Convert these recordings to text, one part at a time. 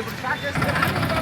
ఇప్పుడు స్టార్ట్ చేస్తే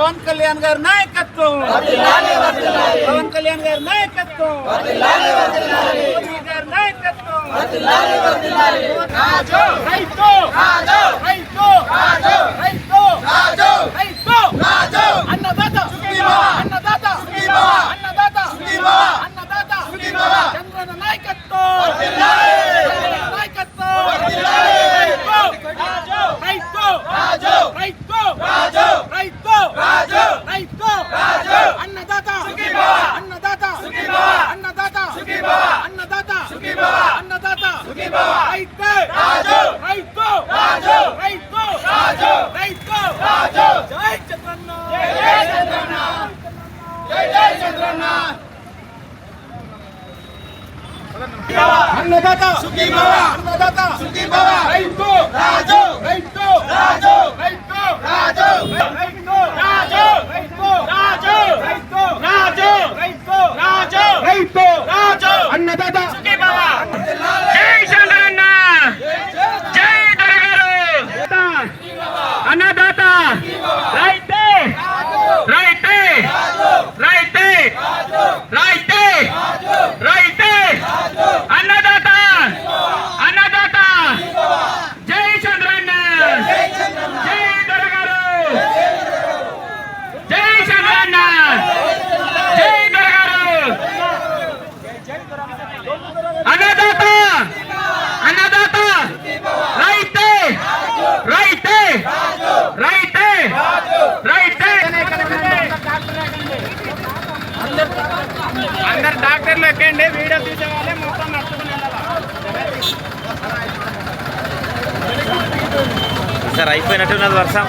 పవన్ కళ్యాణ్ గారి నాయకత్వం పవన్ కళ్యాణ్ గారి నాయకత్వం మోదీ గారి నాయకత్వం రైతు రైతు అన్నదాత సుఖీ బాబా అన్నదాత. సుఖీ బాబా రైతు రాజు. right day right day sir అయిపోయినట్టున్నది వర్షం.